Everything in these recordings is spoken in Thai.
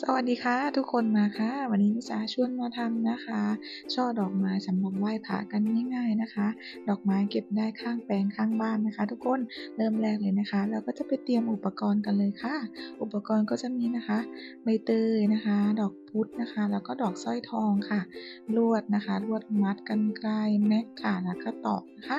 สวัสดีค่ะทุกคนมาค่ะ วันนี้มิสาชวนมาทำนะคะ ช่อดอกไม้สำหรับไหว้พระกันง่ายๆนะคะ ดอกไม้เก็บได้ข้างแปลงข้างบ้านนะคะ ทุกคนเริ่มแรกเลยนะคะ เราก็จะไปเตรียมอุปกรณ์กันเลยค่ะ อุปกรณ์ก็จะมีนะคะใบเตยนะคะ ดอกพุธนะคะ แล้วก็ดอกสร้อยทองค่ะ ลวดนะคะ ลวดมัดกันไกลแม็กค่ะแล้วก็ตอกนะคะ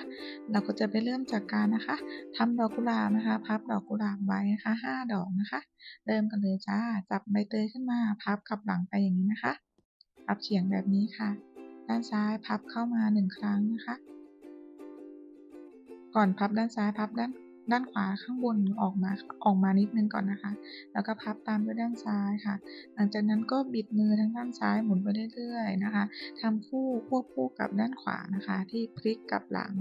เราก็จะไปเริ่มจากการนะคะทำดอกกุหลาบนะคะ พับดอกกุหลาบไว้นะคะห้าดอกนะคะ เริ่มกันเลยจ้า จับใบเตยขึ้นมา พับกลับหลังไปอย่างนี้นะคะ พับเฉียงแบบนี้ค่ะ ด้านซ้ายพับเข้ามาหนึ่งครั้งนะคะ ก่อนพับด้านซ้ายพับด้าน ด้านขวาข้างบนออกมาออกมานิดนึงก่อนนะคะ แล้วก็พับตามด้วยด้านซ้ายค่ะ หลังจากนั้นก็บิดมือทั้งด้านซ้ายหมุนไปเรื่อยๆนะคะทำคู่ควบคู่กับด้านขวานะคะ ที่พลิกกลับหลัง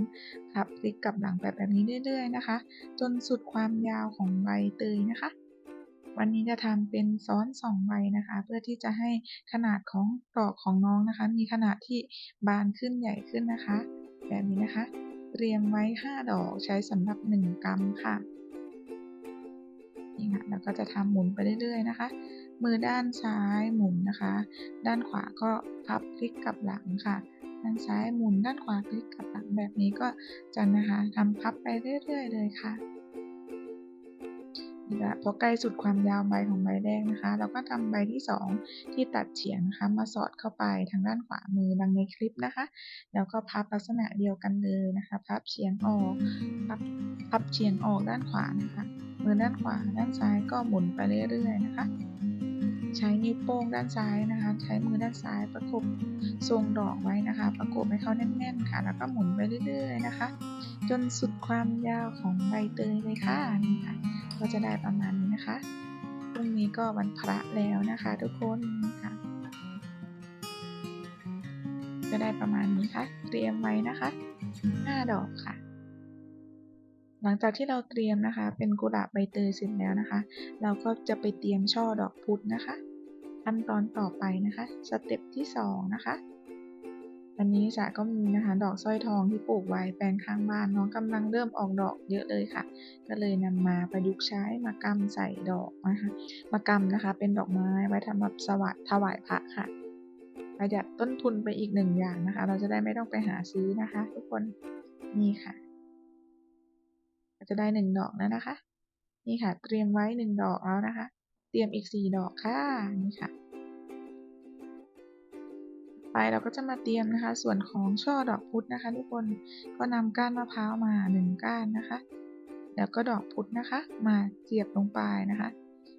พับพลิกกลับหลังแบบแบบนี้เรื่อยๆนะคะ จนสุดความยาวของใบเตยนะคะวันนี้จะทำเป็นซ้อนสองใบนะคะ เพื่อที่จะให้ขนาดของดอกของน้องนะคะ มีขนาดที่บานขึ้นใหญ่ขึ้นนะคะ แบบนี้นะคะ เตรียมไว้ 5 ดอกใช้สำหรับ 1 กรัมค่ะนี่ค่ะแล้วก็จะทำหมุนไปเรื่อยๆนะคะ มือด้านซ้ายหมุนนะคะ ด้านขวาก็พับพลิกกลับหลังค่ะ ด้านซ้ายหมุนด้านขวาพลิกกลับหลังแบบนี้ก็จะนะคะทำพับไปเรื่อย ๆ เลยค่ะ ละพอใกล้สุดความยาวใบของใบแรกนะคะ เราก็ทำใบที่ 2 ที่ตัดเฉียงนะคะ มาสอดเข้าไปทางด้านขวามือดังในคลิปนะคะ แล้วก็พับลักษณะเดียวกันเลยนะคะ พับเฉียงออก พับพับเฉียงออกด้านขวานะคะ มือด้านขวาด้านซ้ายก็หมุนไปเรื่อยๆนะคะ ใช้นิ้วโป้งด้านซ้ายนะคะ ใช้มือด้านซ้ายประกบทรงดอกไว้นะคะ ประกบให้เขาแน่นๆค่ะ แล้วก็หมุนไปเรื่อยๆนะคะ จนสุดความยาวของใบเตยเลยค่ะนี่ค่ะ ก็จะได้ประมาณนี้นะคะพรุ่งนี้ก็วันพระแล้วนะคะ ทุกคนค่ะ จะได้ประมาณนี้ค่ะ เตรียมไว้นะคะ 5 ดอกค่ะ หลังจากที่เราเตรียมนะคะ เป็นกุหลาบใบเตยเสร็จแล้วนะคะ เราก็จะไปเตรียมช่อดอกพุธนะคะ ขั้นตอนต่อไปนะคะ สเต็ปที่ 2 นะคะอันนี้สาก็มีนะคะดอกสร้อยทองที่ปลูกไว้แปลงข้างบ้านน้องกำลังเริ่มออกดอกเยอะเลยค่ะ ก็เลยนำมาประยุกต์ใช้มากำใส่ดอกนะคะมากำนะคะ เป็นดอกไม้ไว้ทำแบบสวัสดิ์ถวายพระค่ะ ประหยัดต้นทุนไปอีกหนึ่งอย่างนะคะ เราจะได้ไม่ต้องไปหาซื้อนะคะ ทุกคนนี่ค่ะ จะได้หนึ่งดอกแล้วนะคะ นี่ค่ะ เตรียมไว้หนึ่งดอกแล้วนะคะ เตรียมอีกสี่ดอกค่ะ นี่ค่ะ ไปเราก็จะมาเตรียมนะคะ ส่วนของช่อดอกพุธนะคะ ทุกคน ก็นำก้านมะพร้าวมาหนึ่งก้านนะคะ แล้วก็ดอกพุธนะคะ มาเสียบลงไปนะคะ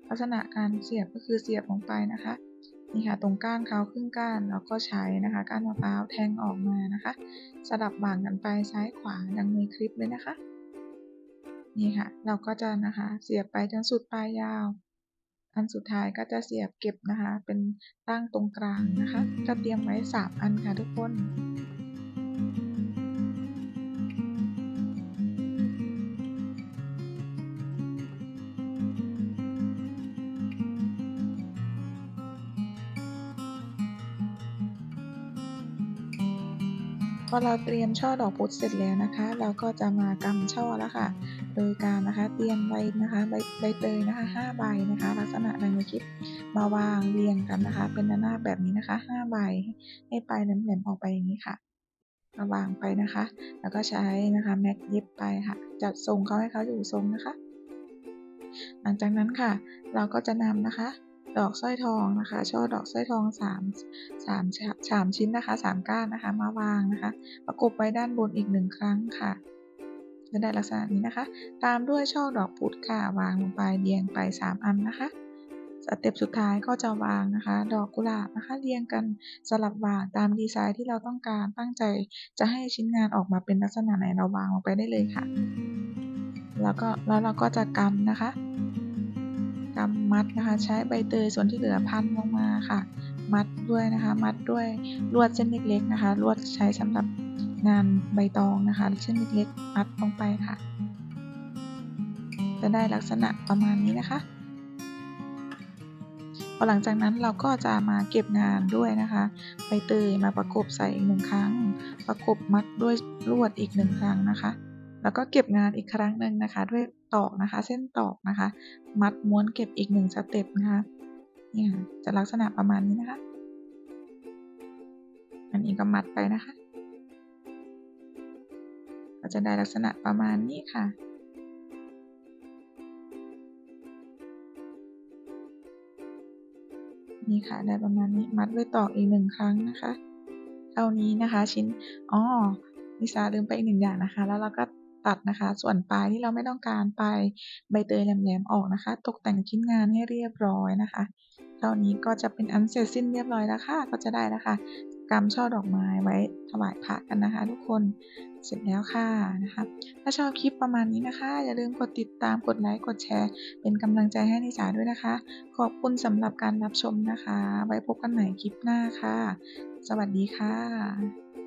ลักษณะการเสียบก็คือเสียบลงไปนะคะนี่ค่ะตรงก้านเขาครึ่งก้านแล้วก็ใช้นะคะก้านมะพร้าวแทงออกมานะคะ สลับบ่างกันไปซ้ายขวาดังในคลิปเลยนะคะ นี่ค่ะ เราก็จะนะคะเสียบไปจนสุดปลายยาว อันสุดท้ายก็จะเสียบเก็บนะคะ เป็นตั้งตรงกลางนะคะ ก็เตรียมไว้ 3 อันค่ะทุกคนพอเราเตรียมช่อดอกพุธเสร็จแล้วนะคะ เราก็จะมากำช่อแล้วค่ะ โดยการนะคะ เตรียมใบนะคะใบใบเตยนะคะ5ใบนะคะ ลักษณะดังในคลิปมาวางเรียงกันนะคะ เป็นหน้าแบบนี้นะคะ5ใบให้ปลายแหลมๆออกไปอย่างนี้ค่ะมาวางไปนะคะ แล้วก็ใช้นะคะแม็กเย็บไปค่ะ จัดทรงเขาให้เขาอยู่ทรงนะคะ หลังจากนั้นค่ะ เราก็จะนำนะคะ ดอกสร้อยทองนะคะ ช่อดอกสร้อยทองสามสามสามชิ้นนะคะสามก้านนะคะ มาวางนะคะ ประกบไว้ด้านบนอีกหนึ่งครั้งค่ะ จะได้ลักษณะนี้นะคะ ตามด้วยช่อดอกพุธค่ะวางลงไปเรียงไป 3 อันนะคะสเต็ปสุดท้ายก็จะวางนะคะ ดอกกุหลาบนะคะเรียงกันสลับวางตามดีไซน์ที่เราต้องการตั้งใจจะให้ชิ้นงานออกมาเป็นลักษณะไหนเราวางลงไปได้เลยค่ะ แล้วก็แล้วเราก็จะกำนะคะกำมัดนะคะ ใช้ใบเตยส่วนที่เหลือพันลงมาค่ะ มัดด้วยนะคะ มัดด้วยลวดเส้นเล็กๆนะคะลวดใช้สำหรับ งานใบตองนะคะเส้นเล็กๆมัดลงไปค่ะ จะได้ลักษณะประมาณนี้นะคะพอหลังจากนั้นเราก็จะมาเก็บงานด้วยนะคะใบเตยมาประกบใส่อีกหนึ่งครั้ง ประกบมัดด้วยลวดอีกหนึ่งครั้งนะคะ แล้วก็เก็บงานอีกครั้งหนึ่งนะคะ ด้วยตอกนะคะ เส้นตอกนะคะ มัดม้วนเก็บอีกหนึ่งสเต็ปนะคะนี่ค่ะจะลักษณะประมาณนี้นะคะ อันนี้ก็มัดไปนะคะ จะได้ลักษณะประมาณนี้ค่ะ นี่ค่ะได้ประมาณนี้มัดด้วยตอกอีก1ครั้งนะคะ เท่านี้นะคะชิ้นอ๋อนิสาลืมไปอีก1อย่างนะคะ แล้วเราก็ตัดนะคะ ส่วนปลายที่เราไม่ต้องการปลายใบเตยแหลมๆออกนะคะ ตกแต่งชิ้นงานให้เรียบร้อยนะคะเท่านี้ก็จะเป็นอันเสร็จสิ้นเรียบร้อยแล้วค่ะ ก็จะได้แล้วค่ะ กำช่อดอกไม้ไว้ถวายพระกันนะคะ ทุกคนเสร็จแล้วค่ะนะคะถ้าชอบคลิปประมาณนี้นะคะ อย่าลืมกดติดตามกดไลค์กดแชร์ เป็นกำลังใจให้นิสาด้วยนะคะ ขอบคุณสำหรับการรับชมนะคะ ไว้พบกันใหม่คลิปหน้าค่ะ สวัสดีค่ะ